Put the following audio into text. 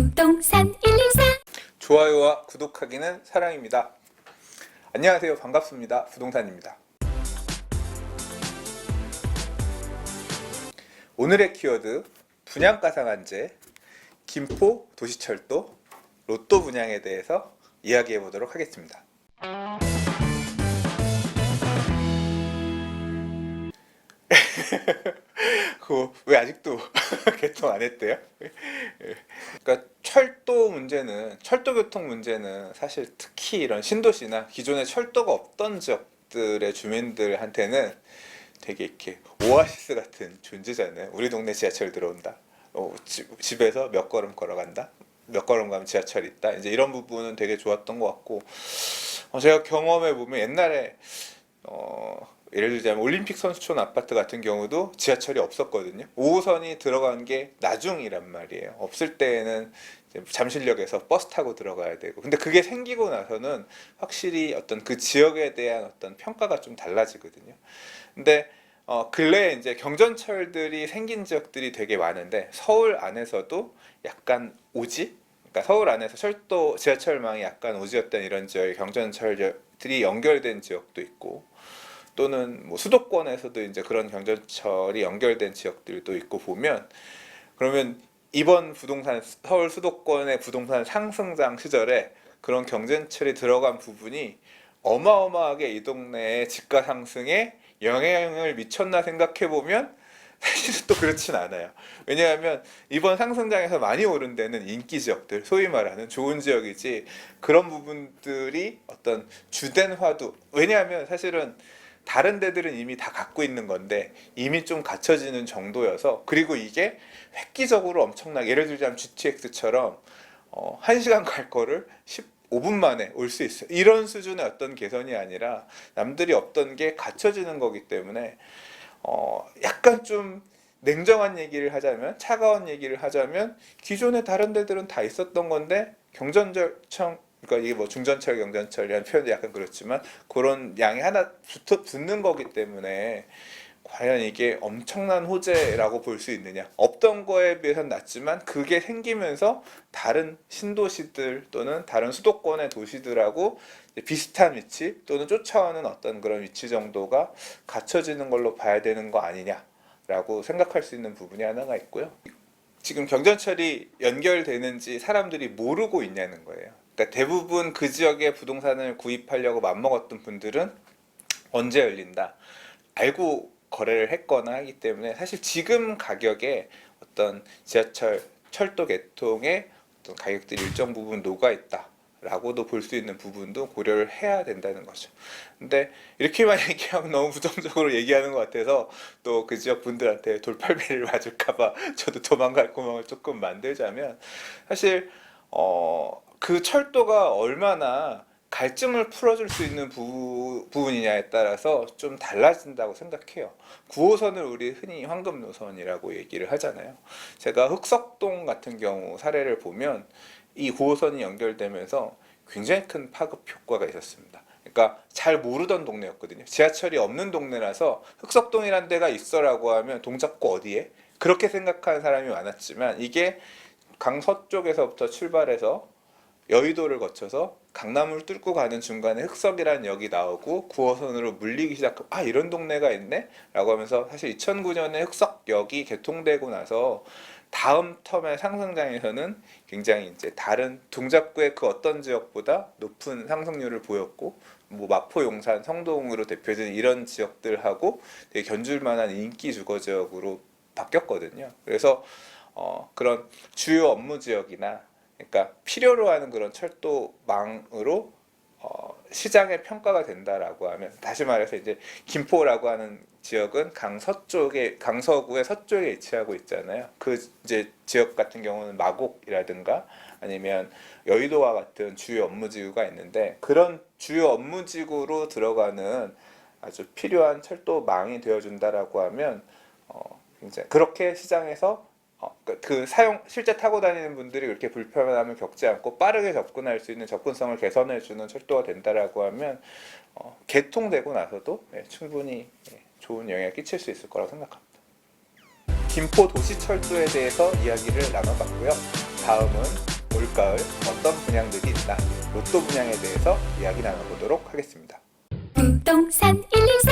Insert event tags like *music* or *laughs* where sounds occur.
부동산 114 좋아요와 구독하기는 사랑입니다. 안녕하세요. 반갑습니다. 부동산입니다. 오늘의 키워드 분양가 상한제, 김포 도시철도, 로또 분양에 대해서 이야기해 보도록 하겠습니다. *laughs* 그왜 아직도 *laughs* 개통 안 했대요? 그러니까 철도 문제는 철도 교통 문제는 사실 특히 이런 신도시나 기존에 철도가 없던 지역들의 주민들한테는 되게 이렇게 오아시스 같은 존재잖아요. 우리 동네 지하철 들어온다. 어, 집, 집에서 몇 걸음 걸어간다. 몇 걸음 가면 지하철 있다. 이제 이런 부분은 되게 좋았던 것 같고 어, 제가 경험해 보면 옛날에 어, 예를 들자면 올림픽 선수촌 아파트 같은 경우도 지하철이 없었거든요. 5호선이 들어간 게 나중이란 말이에요. 없을 때에는 잠실역에서 버스 타고 들어가야 되고. 근데 그게 생기고 나서는 확실히 어떤 그 지역에 대한 어떤 평가가 좀 달라지거든요. 근데 어, 근래에 이제 경전철들이 생긴 지역들이 되게 많은데 서울 안에서도 약간 오지? 그러니까 서울 안에서 철도 지하철망이 약간 오지였던 이런 지역의 경전철들이 연결된 지역도 있고 또는 뭐 수도권에서도 이제 그런 경전철이 연결된 지역들도 있고 보면 그러면 이번 부동산 서울 수도권의 부동산 상승장 시절에 그런 경전철이 들어간 부분이 어마어마하게 이 동네의 집가 상승에 영향을 미쳤나 생각해 보면 사실은 또 그렇진 않아요. 왜냐하면 이번 상승장에서 많이 오른 데는 인기 지역들, 소위 말하는 좋은 지역이지 그런 부분들이 어떤 주된 화두. 왜냐하면 사실은 다른 데들은 이미 다 갖고 있는 건데 이미 좀 갖춰지는 정도여서 그리고 이게 획기적으로 엄청나게 예를 들자면 GTX처럼 어, 1시간 갈 거를 15분 만에 올 수 있어요. 이런 수준의 어떤 개선이 아니라 남들이 없던 게 갖춰지는 거기 때문에 어, 약간 좀 냉정한 얘기를 하자면 차가운 얘기를 하자면 기존에 다른 데들은 다 있었던 건데 경전철청 그러니까 이게 뭐 중전철 경전철이라는 표현도 약간 그렇지만 그런 양이 하나 붙어 붙는 거기 때문에 과연 이게 엄청난 호재라고 볼 수 있느냐 없던 거에 비해서는 낮지만 그게 생기면서 다른 신도시들 또는 다른 수도권의 도시들하고 비슷한 위치 또는 쫓아오는 어떤 그런 위치 정도가 갖춰지는 걸로 봐야 되는 거 아니냐라고 생각할 수 있는 부분이 하나가 있고요. 지금 경전철이 연결되는지 사람들이 모르고 있냐는 거예요. 그러니까 대부분 그 지역에 부동산을 구입하려고 맘먹었던 분들은 언제 열린다 알고 거래를 했거나 하기 때문에 사실 지금 가격에 어떤 지하철 철도 개통의 어떤 가격들이 일정 부분 녹아 있다 라고도 볼 수 있는 부분도 고려를 해야 된다는 거죠. 근데 이렇게만 *laughs* 얘기하면 너무 부정적으로 얘기하는 것 같아서 또 그 지역 분들한테 돌팔매를 맞을까봐 *laughs* 저도 도망갈 구멍을 조금 만들자면 사실 어, 그 철도가 얼마나 갈증을 풀어줄 수 있는 부, 부분이냐에 따라서 좀 달라진다고 생각해요. 9호선을 우리 흔히 황금 노선이라고 얘기를 하잖아요. 제가 흑석동 같은 경우 사례를 보면 이 9호선이 연결되면서 굉장히 큰 파급 효과가 있었습니다. 그러니까 잘 모르던 동네였거든요. 지하철이 없는 동네라서 흑석동이란 데가 있어라고 하면 동작구 어디에? 그렇게 생각하는 사람이 많았지만 이게 강서 쪽에서부터 출발해서 여의도를 거쳐서 강남을 뚫고 가는 중간에 흑석이라는 역이 나오고 9호선으로 물리기 시작하고 아 이런 동네가 있네? 라고 하면서 사실 2009년에 흑석역이 개통되고 나서 다음 텀의 상승장에서는 굉장히 이제 다른 동작구의 그 어떤 지역보다 높은 상승률을 보였고 뭐 마포 용산 성동으로 대표되는 이런 지역들하고 되게 견줄 만한 인기 주거 지역으로 바뀌었거든요. 그래서 어, 그런 주요 업무 지역이나 그러니까 필요로 하는 그런 철도망으로 어, 시장의 평가가 된다라고 하면 다시 말해서 이제 김포라고 하는 지역은 강 서쪽에 강서구의 서쪽에 위치하고 있잖아요. 그 이제 지역 같은 경우는 마곡이라든가 아니면 여의도와 같은 주요 업무지구가 있는데 그런 주요 업무지구로 들어가는 아주 필요한 철도망이 되어준다라고 하면 어, 굉장히 그렇게 시장에서 어, 그- 그 사용 실제 타고 다니는 분들이 그렇게 불편함을 겪지 않고 빠르게 접근할 수 있는 접근성을 개선해 주는 철도가 된다라고 하면 어, 개통되고 나서도 예, 충분히 예, 좋은 영향을 끼칠 수 있을 거라고 생각합니다. 김포 도시철도에 대해서 이야기를 나눠봤고요. 다음은 올가을 어떤 분양들이 있나 로또 분양에 대해서 이야기 나눠보도록 하겠습니다. 부동산 114